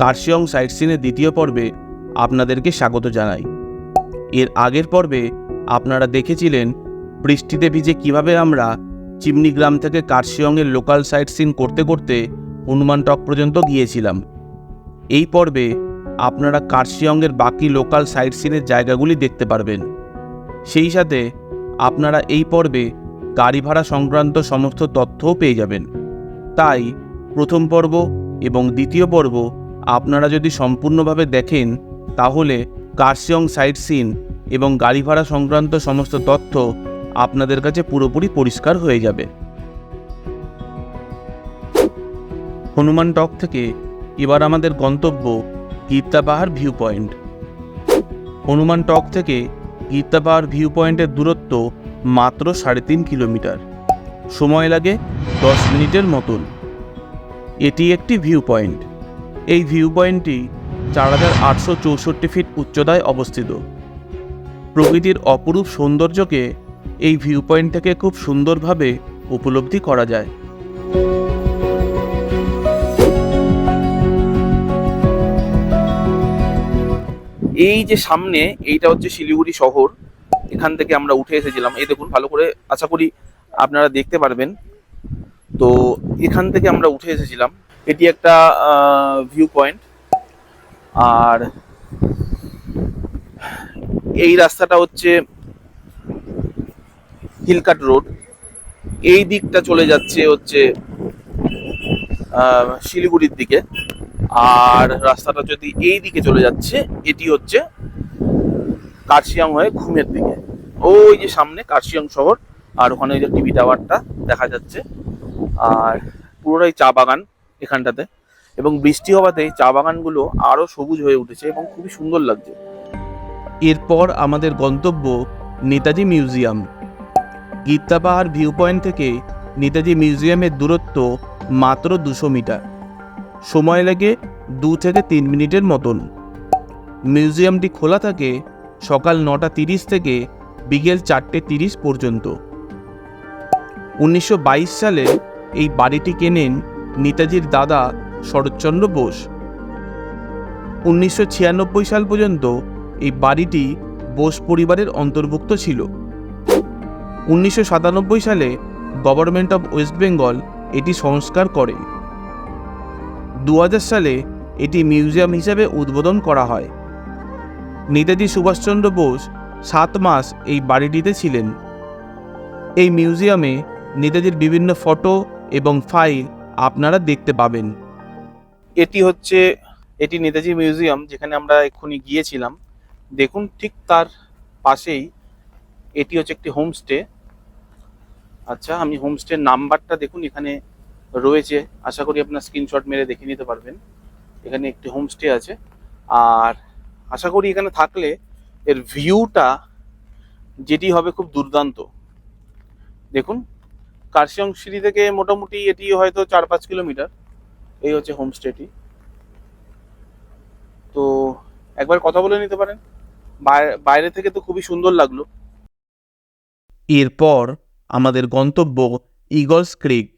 Kurseong site সিনের দ্বিতীয় পর্বে আপনাদেরকে স্বাগত জানাই। এর আগের পর্বে আপনারা দেখেছিলেন বৃষ্টিতে ভিজে কীভাবে আমরা চিমনি গ্রাম থেকে কার্শিয়ংয়ের লোকাল সাইট সিন করতে করতে হনুমান টক পর্যন্ত গিয়েছিলাম। এই পর্বে আপনারা কার্শিয়ংয়ের বাকি লোকাল সাইট সিনের জায়গাগুলি দেখতে পারবেন। সেই সাথে আপনারা এই পর্বে গাড়ি ভাড়া সংক্রান্ত সমস্ত তথ্যও পেয়ে যাবেন। তাই প্রথম পর্ব এবং দ্বিতীয় পর্ব আপনারা যদি সম্পূর্ণভাবে দেখেন, তাহলে কার্শিয়ং সাইট সিন এবং গাড়ি ভাড়া সংক্রান্ত সমস্ত তথ্য আপনাদের কাছে পুরোপুরি পরিষ্কার হয়ে যাবে। হনুমান টক থেকে এবার আমাদের গন্তব্য গীতা পাহাড় ভিউ পয়েন্ট হনুমান টক থেকে গীতা পাহাড় ভিউ পয়েন্টের দূরত্ব মাত্র সাড়ে তিন কিলোমিটার। সময় লাগে দশ মিনিটের মতন। এটি একটি ভিউ পয়েন্ট এই ভিউ পয়েন্টটি চার হাজার আটশো চৌষট্টি ফিট উচ্চতায় অবস্থিত। প্রকৃতির অপরূপ সৌন্দর্যকে এই ভিউ পয়েন্ট থেকে খুব সুন্দরভাবে উপলব্ধি করা যায়। এই যে সামনে এইটা হচ্ছে শিলিগুড়ি শহর, এখান থেকে আমরা উঠে এসেছিলাম। এই দেখুন, ভালো করে আশা করি আপনারা দেখতে পারবেন। তো এখান থেকে আমরা উঠে এসেছিলাম। এটি একটা ভিউ পয়েন্ট আর এই রাস্তাটা হচ্ছে হিলকাট রোড এই দিকটা চলে যাচ্ছে হচ্ছে শিলিগুড়ির দিকে। আর রাস্তাটা যদি এই দিকে চলে যাচ্ছে, এটি হচ্ছে কার্শিয়াং হয়ে ঘুমের দিকে। ওই যে সামনে কার্শিয়াং শহর, আর ওখানে ওই যে টিভি টাওয়ারটা দেখা যাচ্ছে। আর পুরোটাই চা বাগান। এখানটাতে। এবং বৃষ্টি হওয়াতে চা বাগানগুলো আরও সবুজ হয়ে উঠেছে এবং খুবই সুন্দর লাগছে। এরপর আমাদের গন্তব্য নেতাজি মিউজিয়াম। গীতা পাহাড় ভিউ পয়েন্ট থেকে নেতাজি মিউজিয়ামের দূরত্ব মাত্র দুশো মিটার। সময় লাগে দু থেকে তিন মিনিটের মতন। মিউজিয়ামটি খোলা থাকে সকাল নটা তিরিশ থেকে বিকেল চারটে তিরিশ পর্যন্ত। উনিশশো বাইশ সালে এই বাড়িটি কেনেন নেতাজির দাদা শরৎচন্দ্র বোস। উনিশশো ছিয়ানব্বই সাল পর্যন্ত এই বাড়িটি বোস পরিবারের অন্তর্ভুক্ত ছিল। উনিশশো সাতানব্বই সালে গভর্নমেন্ট অফ ওয়েস্ট বেঙ্গল এটি সংস্কার করে। দু হাজার সালে এটি মিউজিয়াম হিসেবে উদ্বোধন করা হয়। নেতাজি সুভাষচন্দ্র বোস সাত মাস এই বাড়িটিতে ছিলেন। এই মিউজিয়ামে নেতাজির বিভিন্ন ফটো এবং ফাইল আপনারা দেখতে পাবেন। এটি হচ্ছে, এটি নেতাজি মিউজিয়াম, যেখানে আমরা এক্ষুনি গিয়েছিলাম। দেখুন, ঠিক তার পাশেই এটি হচ্ছে একটি হোমস্টে। আচ্ছা আমি হোমস্টের নাম্বারটা দেখুন, এখানে রয়েছে। আশা করি আপনার স্ক্রিনশট মেরে দেখে নিতে পারবেন। এখানে একটি হোমস্টে আছে। আর আশা করি এখানে থাকলে এর ভিউটা, যেটি হবে খুব দুর্দান্ত। দেখুন কার্শিয়ং সিঁড়ি থেকে মোটামুটি এটি হয়তো চার পাঁচ কিলোমিটার। এই হচ্ছে হোমস্টেটি তো একবার কথা বলে নিতে পারেন। বাইরে- বাইরে থেকে তো খুবই সুন্দর লাগল। এরপর আমাদের গন্তব্য ইগলস ক্রিক।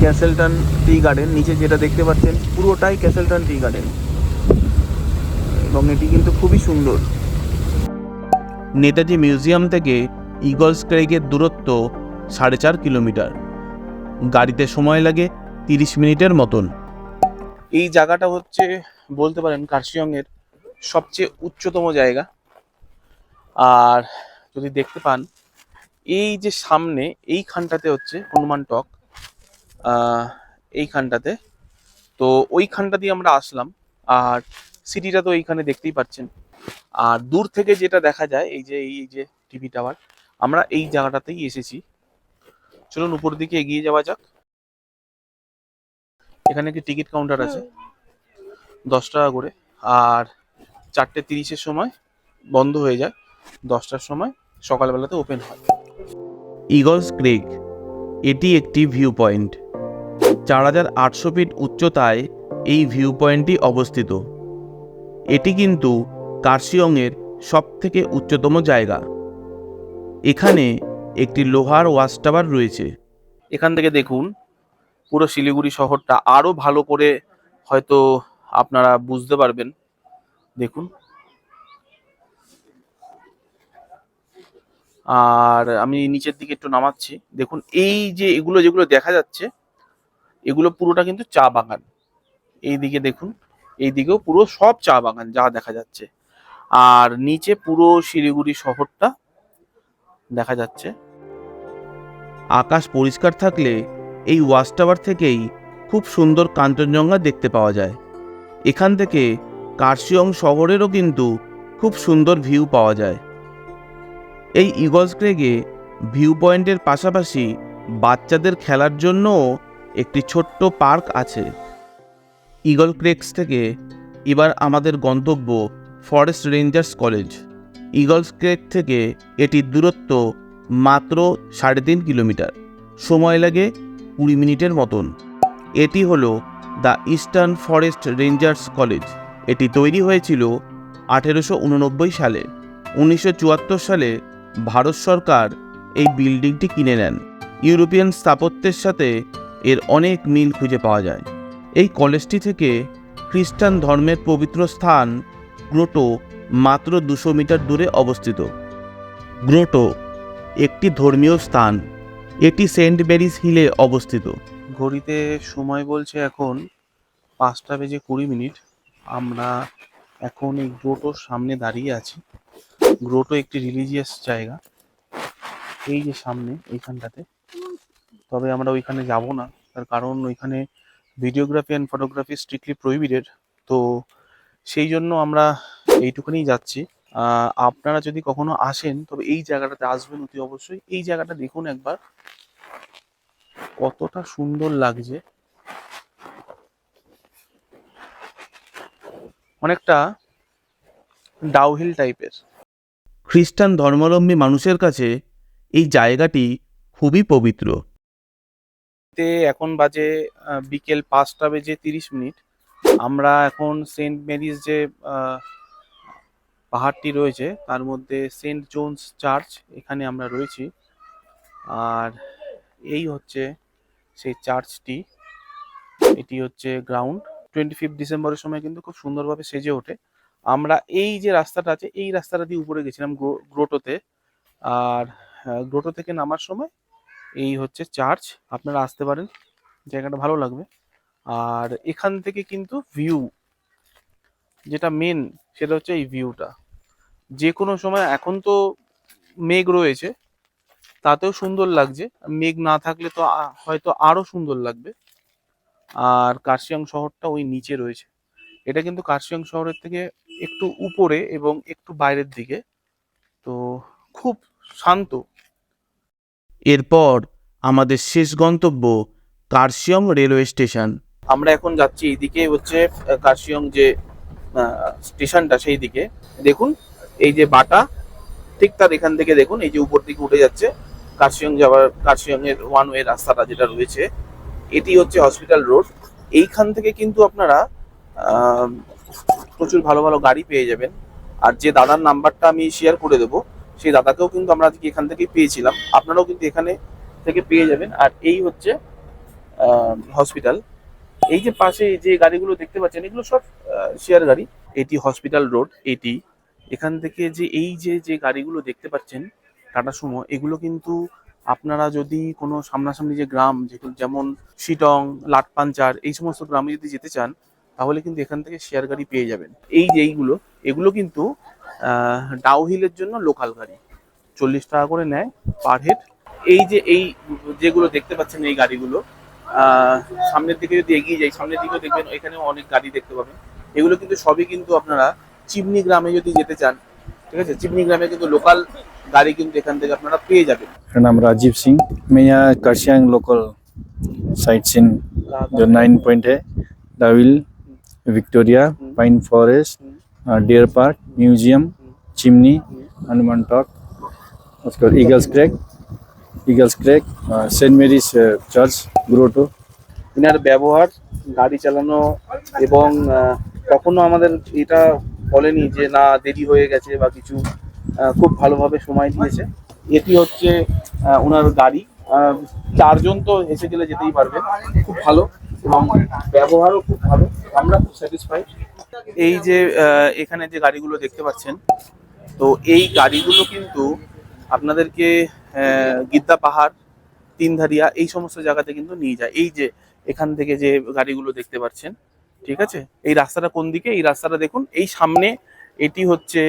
ক্যাসেলটন টি গার্ডেন নিচে যেটা দেখতে পাচ্ছেন পুরোটাই ক্যাসেলটন টি গার্ডেন। এবং এটি কিন্তু খুবই সুন্দর। নেতাজি মিউজিয়াম থেকে ইগলস ক্রেগের দূরত্ব সাড়ে চার কিলোমিটার। গাড়িতে সময় লাগে তিরিশ মিনিটের মতন। এই জায়গাটা হচ্ছে বলতে পারেন কার্শিয়ংয়ের সবচেয়ে উচ্চতম জায়গা। আর যদি দেখতে পান এই যে সামনে এইখানটাতে হচ্ছে হনুমান টক এইখানটাতে। তো ওইখানটা দিয়ে আমরা আসলাম। আর সিটিটা তো এইখানে দেখতেই পাচ্ছেন। আর দূর থেকে যেটা দেখা যায়, এই যে এই যে টিভি টাওয়ার আমরা এই জায়গাটাতেই এসেছি। চলুন উপর দিকে এগিয়ে যাওয়া যাক। এখানে একটি টিকিট কাউন্টার আছে? দশ টাকা করে। আর চারটে তিরিশের সময় বন্ধ হয়ে যায়। দশটার সময় সকালবেলাতে ওপেন হয়। ইগলস ক্রেগ এটি একটি ভিউ পয়েন্ট চার হাজার আটশো ফিট উচ্চতায় এই ভিউ পয়েন্টটি অবস্থিত। এটি কিন্তু কার্শিয়ংয়ের সব থেকে উচ্চতম জায়গা। এখানে একটি লোহার ওয়াচ টাওয়ার রয়েছে। এখান থেকে দেখুন, পুরো শিলিগুড়ি শহরটা আরও ভালো করে হয়তো আপনারা বুঝতে পারবেন। দেখুন। আর আমি নিচের দিকে একটু নামাচ্ছি। দেখুন, এই যে এগুলো যেগুলো দেখা যাচ্ছে, এগুলো পুরোটা কিন্তু চা বাগান। এই দিকে দেখুন। এই দিকেও পুরো সব চা বাগান যা দেখা যাচ্ছে। আর নিচে পুরো শিলিগুড়ি শহরটা দেখা যাচ্ছে। আকাশ পরিষ্কার থাকলে এই ওয়াচ টাওয়ার থেকেই খুব সুন্দর কাঞ্চনজঙ্ঘা দেখতে পাওয়া যায়। এখান থেকে কার্শিয়ং শহরেরও কিন্তু খুব সুন্দর ভিউ পাওয়া যায়। এই ইগলস ক্রেগে ভিউ পয়েন্টের পাশাপাশি বাচ্চাদের খেলার জন্যও একটি ছোট্ট পার্ক আছে। ইগল ক্রেক্স থেকে এবার আমাদের গন্তব্য forest rangers college. Eagles crag থেকে এটির দূরত্ব মাত্র সাড়ে তিন কিলোমিটার। সময় লাগে কুড়ি মিনিটের মতন। এটি হলো the eastern forest rangers college. এটি তৈরি হয়েছিল আঠেরোশো উননব্বই সালে। উনিশশো চুয়াত্তর সালে ভারত সরকার এই বিল্ডিংটি কিনে নেন। ইউরোপিয়ান স্থাপত্যের সাথে এর অনেক মিল খুঁজে পাওয়া যায়। এই কলেজটি থেকে খ্রিস্টান ধর্মের পবিত্র স্থান গ্রোটো মাত্র দুশো মিটার দূরে অবস্থিত। গ্রোটো একটি ধর্মীয় স্থান। এটি সেন্ট মেরিস হিলে অবস্থিত। ঘড়িতে সময় বলছে এখন পাঁচটা বেজে কুড়ি মিনিট। আমরা এখন এই গ্রোটোর সামনে দাঁড়িয়ে আছি। গ্রোটো একটি রিলিজিয়াস জায়গা। এই যে সামনে, এইখানটাতে। তবে আমরা ওইখানে যাব না, তার কারণ ওইখানে videography and photography strictly prohibited তো সেই জন্য আমরা এইটুকুনি যাচ্ছি। আপনারা যদি কখনো আসেন, তবে এই জায়গাটাতে আসবেন অতি অবশ্যই। এই জায়গাটা দেখুন একবার। কতটা সুন্দর লাগছে। অনেকটা ডাউহিল টাইপের খ্রিস্টান ধর্মাবলম্বী মানুষের কাছে এই জায়গাটি খুবই পবিত্র। তে এখন বাজে বিকেল পাঁচটা বেজে তিরিশ মিনিট। আমরা এখন সেন্ট মেরিজ যে পাহাড়টি রয়েছে, তার মধ্যে সেন্ট জোনস চার্চ এখানে আমরা রয়েছি। আর এই হচ্ছে সেই চার্চটি। এটি হচ্ছে গ্রাউন্ড। টোয়েন্টি ফিফথ ডিসেম্বরের সময় কিন্তু খুব সুন্দরভাবে সেজে ওঠে। আমরা এই যে রাস্তাটা আছে, এই রাস্তাটা দিয়ে উপরে গেছিলাম গ্রো- গ্রোটোতে। আর গ্রোটো থেকে নামার সময় এই হচ্ছে চার্চ আপনারা আসতে পারেন, জায়গাটা ভালো লাগবে। আর এখান থেকে কিন্তু ভিউ যেটা মেন সেটা হচ্ছে এই ভিউটা যে কোনো সময়, এখন তো মেঘ রয়েছে, তাতেও সুন্দর লাগছে। মেঘ না থাকলে তো হয়তো আরও সুন্দর লাগবে। আর কার্শিয়াং শহরটা ওই নিচে রয়েছে। এটা কিন্তু কার্শিয়াং শহরের থেকে একটু উপরে এবং একটু বাইরের দিকে। তো খুব শান্ত এরপর আমাদের শেষ গন্তব্য কার্শিয়ং রেলওয়ে স্টেশন। আমরা এখন যাচ্ছি এইদিকে, হচ্ছে কার্শিয়ং যে স্টেশনটা সেই দিকে দেখুন, এই যে বাটা, ঠিক তার এখান থেকে দেখুন, এই যে উপর দিকে উঠে যাচ্ছে কার্শিয়ং যাওয়ার কার্শিয়ং এর ওয়ান ওয়ে রাস্তাটা যেটা রয়েছে। এটি হচ্ছে হসপিটাল রোড এইখান থেকে কিন্তু আপনারা প্রচুর ভালো ভালো গাড়ি পেয়ে যাবেন। আর যে দাদার নাম্বারটা আমি শেয়ার করে দেবো সেই দাদাকেও কিন্তু আমরা আজকে এখান থেকেই পেয়েছিলাম। আপনারাও কিন্তু এখানে থেকে পেয়ে যাবেন। আর এই হচ্ছে হসপিটাল এই যে পাশে যে গাড়িগুলো দেখতে পাচ্ছেন, এগুলো সব শেয়ার গাড়ি। এটি হসপিটাল রোড এটি। এখান থেকে যে এই যে যে গাড়িগুলো দেখতে পাচ্ছেন, টাটা সুমো, এগুলো কিন্তু আপনারা যদি কোনো সামনাসামনি যে গ্রাম যেগুলো যেমন শিটং লাটপাঞ্চার এই সমস্ত গ্রামে যদি যেতে চান, তাহলে কিন্তু এখান থেকে শেয়ার গাড়ি পেয়ে যাবেন। এই যে এইগুলো, এগুলো কিন্তু ডাউহিলের জন্য লোকাল গাড়ি চল্লিশ টাকা করে নেয় পার হেড এই যে এই যেগুলো দেখতে পাচ্ছেন এই গাড়িগুলো আহ, সামনের দিকে যদি এগিয়ে যাই সামনের দিকেও দেখবেন এখানেও অনেক গাড়ি দেখতে পাবেন এগুলো কিন্তু সবই কিন্তু আপনারা চিমনি গ্রামে যদি যেতে চান ঠিক আছে চিমনি গ্রামে কিন্তু লোকাল গাড়ি কিন্তু এখান থেকে আপনারা পেয়ে যাবেন मेरा नाम राजीव सिंह मैं यहाँ करसियांग लोकल साइट सीन जो नाइन पॉइंट है डाविल Victoria pine forest deer park museum chimney Hanuman Tok उसके बाद Eagle's Crag Eagle's Crag Saint Mary's church grotto inner ব্যবহার গাড়ি চালানো এবং আহ, কখনো আমাদের এটা বলেনি যে না দেরি হয়ে গেছে বা কিছু আহ, খুব ভালোভাবে সময় দিয়েছে এটি হচ্ছে আহ, ওনার গাড়ি আহ, চারজন তো হেসে গেলে যেতেই পারবে খুব ভালো এবং ব্যবহারও খুব ভালো আমরা খুব স্যাটিসফাইড এই যে এখানে যে গাড়িগুলো দেখতে পাচ্ছেন, তো এই গাড়িগুলো কিন্তু আপনাদেরকে গিদ্দা পাহাড়, তিনধারিয়া, এই সমস্ত জায়গাতে কিন্তু নিয়ে যায়। এই যে, এখান থেকে যে গাড়িগুলো দেখতে পাচ্ছেন, ঠিক আছে? এই রাস্তাটা কোন দিকে? এই রাস্তাটা দেখুন, এই সামনে এটি হচ্ছে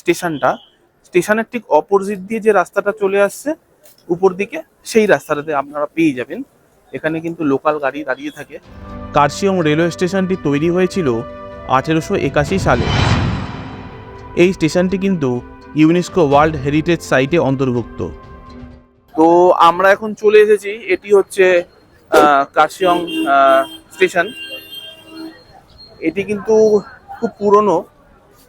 স্টেশনটা। স্টেশনের ঠিক অপোজিট দিয়ে যে রাস্তাটা চলে আসছে, উপর দিকে সেই রাস্তাটাতে আপনারা পেয়ে যাবেন। এখানে কিন্তু লোকাল গাড়ি দাঁড়িয়ে থাকে। কার্শিয়ং রেলওয়ে স্টেশনটি তৈরি হয়েছিল আঠেরোশো একাশি সালে। এই স্টেশনটি কিন্তু ইউনেস্কো ওয়ার্ল্ড হেরিটেজ সাইটে অন্তর্ভুক্ত। তো আমরা এখন চলে এসেছি এটি হচ্ছে আহ, কার্শিয়ং স্টেশন। এটি কিন্তু খুব পুরনো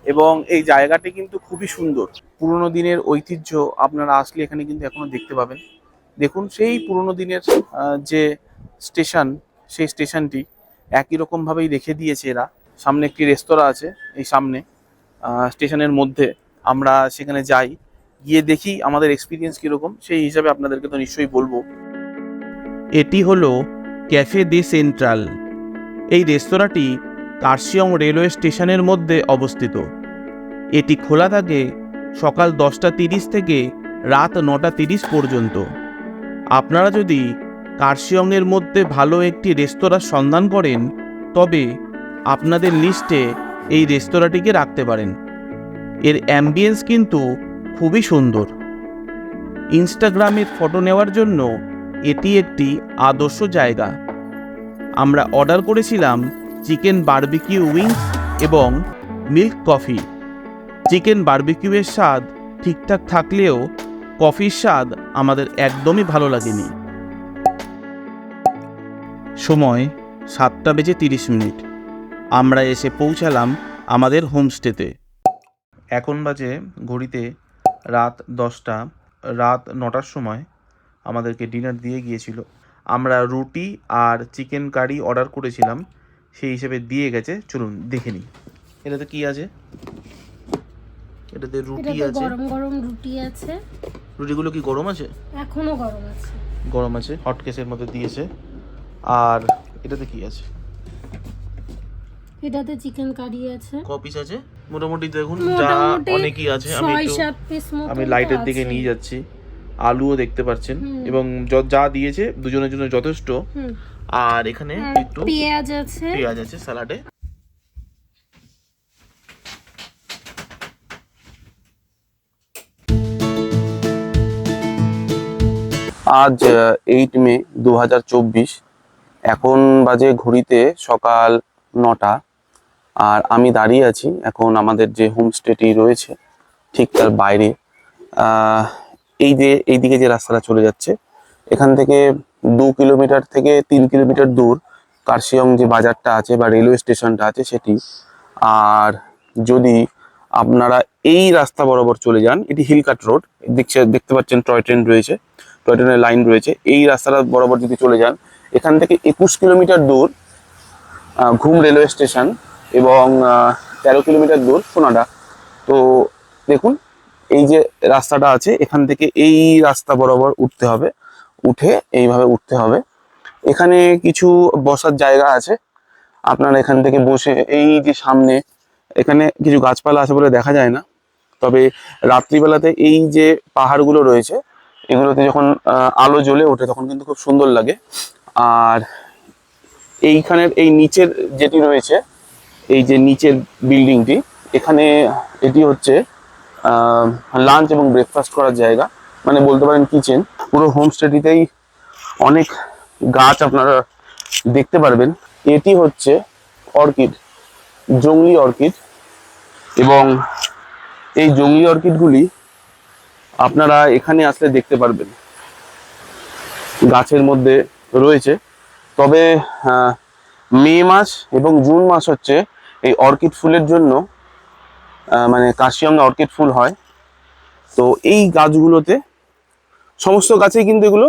এবং এই জায়গাটি কিন্তু খুবই সুন্দর। পুরনো দিনের ঐতিহ্য আপনারা আসলে এখানে কিন্তু এখনও দেখতে পাবেন। দেখুন সেই পুরনো দিনের যে স্টেশন সেই স্টেশনটি একই রকমভাবেই রেখে দিয়েছে এরা। সামনে একটি রেস্তোরাঁ আছে এই সামনে স্টেশনের মধ্যে। আমরা সেখানে যাই, গিয়ে দেখি আমাদের এক্সপিরিয়েন্স কীরকম, সেই হিসাবে আপনাদেরকে তো নিশ্চয়ই বলব। এটি হলো ক্যাফে দি সেন্ট্রাল এই রেস্তোরাঁটি কার্শিয়ং রেলওয়ে স্টেশনের মধ্যে অবস্থিত। এটি খোলা থাকে সকাল দশটা তিরিশ থেকে রাত নটা তিরিশ পর্যন্ত। আপনারা যদি কার্শিয়ংয়ের মধ্যে ভালো একটি রেস্তোরাঁর সন্ধান করেন, তবে আপনাদের লিস্টে এই রেস্তোরাঁটিকে রাখতে পারেন। এর অ্যাম্বিয়েন্স কিন্তু খুবই সুন্দর। ইনস্টাগ্রামের ফটো নেওয়ার জন্য এটি একটি আদর্শ জায়গা। আমরা অর্ডার করেছিলাম চিকেন বারবিকিউ উইংস এবং মিল্ক কফি। চিকেন বারবিকিউয়ের স্বাদ ঠিকঠাক থাকলেও কফির স্বাদ আমাদের একদমই ভালো লাগেনি। সময় সাতটা বেজে তিরিশ মিনিট। আমরা এসে পৌঁছালাম আমাদের হোমস্টেতে। এখন বাজে ঘড়িতে রাত দশটা রাত নটার সময় আমাদেরকে ডিনার দিয়ে গিয়েছিল। আমরা রুটি আর চিকেন কারি অর্ডার করেছিলাম সেই হিসেবে দিয়ে গেছে। চলুন দেখে নিই। এটাতে কি আছে? এটাতে রুটি আছে। গরম গরম রুটি আছে। রুটিগুলো কি গরম আছে? এখনও গরম আছে। গরম আছে। হট কেসের মধ্যে দিয়েছে। আর এটাতে কি আছে? এটাতে চিকেন কারি আছে। ক পিস আছে? মোটামুটি দেখুন যা অনেকই আছে। আমি আমি লাইটের দিকে নিয়ে যাচ্ছি। আলুও দেখতে পাচ্ছেন। এবং যা দিয়েছে দুজনের জন্য যথেষ্ট। আর এখানে একটু পেঁয়াজ আছে। পেঁয়াজ আছে স্যালাডে। আজ এইট মে দু হাজার চব্বিশ। এখন বাজে ঘড়িতে সকাল নটা, আর আমি দাঁড়িয়ে আছি এখন আমাদের যে হোমস্টেটি রয়েছে ঠিক তার বাইরে। এই যে এইদিকে যে রাস্তাটা চলে যাচ্ছে, এখান থেকে দু কিলোমিটার থেকে তিন কিলোমিটার দূর কার্শিয়ং যে বাজারটা আছে বা রেলওয়ে স্টেশনটা আছে সেটি। আর যদি আপনারা এই রাস্তা বরাবর চলে যান, এটি হিলকাট রোড, দেখছে, দেখতে পাচ্ছেন টয় ট্রেন রয়েছে, টয় ট্রেনের লাইন রয়েছে। এই রাস্তাটা বরাবর যদি চলে যান এখান থেকে একুশ কিলোমিটার দূর ঘুম রেলওয়ে স্টেশন এবং তেরো কিলোমিটার দূর সোনাডা। তো দেখুন, এই যে রাস্তাটা আছে, এখান থেকে এই রাস্তা বরাবর উঠতে হবে, উঠে এইভাবে উঠতে হবে। এখানে কিছু বসার জায়গা আছে, আপনারা এখান থেকে বসে এই যে সামনে, এখানে কিছু গাছপালা আছে বলে দেখা যায় না। তবে রাত্রিবেলাতে এই যে পাহাড়গুলো রয়েছে, এগুলোতে যখন আলো জ্বলে ওঠে, তখন কিন্তু খুব সুন্দর লাগে। আর এইখানের এই নিচের যেটি রয়েছে, এই যে নিচের বিল্ডিংটি, এখানে এটি হচ্ছে লাঞ্চ এবং ব্রেকফাস্ট করার জায়গা। মানে বলতে পারেন কিচেন পুরো হোমস্টেটিতেই অনেক গাছ আপনারা দেখতে পারবেন। এটি হচ্ছে অর্কিড জংলি অর্কিড এবং এই জংলি অর্কিডগুলি আপনারা এখানে আসলে দেখতে পারবেন। গাছের মধ্যে রয়েছে। তবে মে মাস এবং জুন মাস হচ্ছে এই অর্কিড ফুলের জন্য মানে কাশিয়াম অর্কিড ফুল হয়। তো এই গাছগুলোতে, সমস্ত গাছেই কিন্তু এগুলো,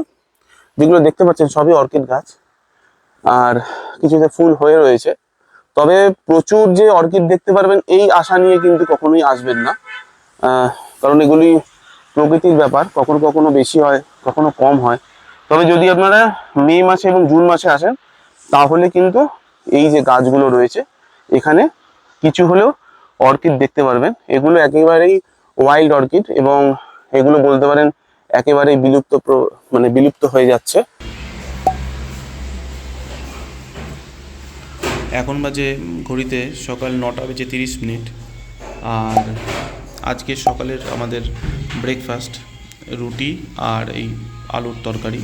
যেগুলো দেখতে পাচ্ছেন সবই অর্কিড গাছ। আর কিছুতে ফুল হয়ে রয়েছে। তবে প্রচুর যে অর্কিড দেখতে পারবেন, এই আশা নিয়ে কিন্তু কখনোই আসবেন না। কারণ এগুলি প্রকৃতির ব্যাপার, কখনো কখনো বেশি হয়, কখনো কম হয়। তবে যদি আপনারা মে মাসে এবং জুন মাসে আসেন, তাহলে কিন্তু এই যে গাছগুলো রয়েছে, এখানে কিছু হলেও অর্কিড দেখতে পারবেন। এগুলো একেবারেই ওয়াইল্ড অর্কিড এবং এগুলো বলতে পারেন একেবারেই বিলুপ্ত মানে বিলুপ্ত হয়ে যাচ্ছে। এখন বাজে ঘড়িতে সকাল নটা বেজে তিরিশ মিনিট। আর আজকে সকালের আমাদের ব্রেকফাস্ট রুটি আর এই আলুর তরকারি।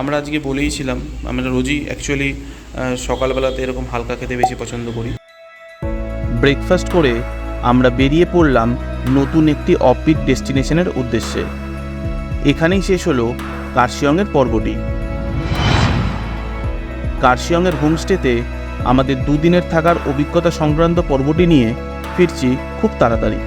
আমরা আজকে বলেইছিলাম আমরা রোজই অ্যাকচুয়ালি সকালবেলাতে এরকম হালকা খেতে বেশি পছন্দ করি। ব্রেকফাস্ট করে আমরা বেরিয়ে পড়লাম নতুন একটি অফবিট ডেস্টিনেশনের উদ্দেশ্যে। এখানেই শেষ হলো কার্শিয়ংয়ের পর্বটি। কার্শিয়ংয়ের হোমস্টেতে আমাদের দুদিনের থাকার অভিজ্ঞতা সংক্রান্ত পর্বটি নিয়ে ফিরছি খুব তাড়াতাড়ি।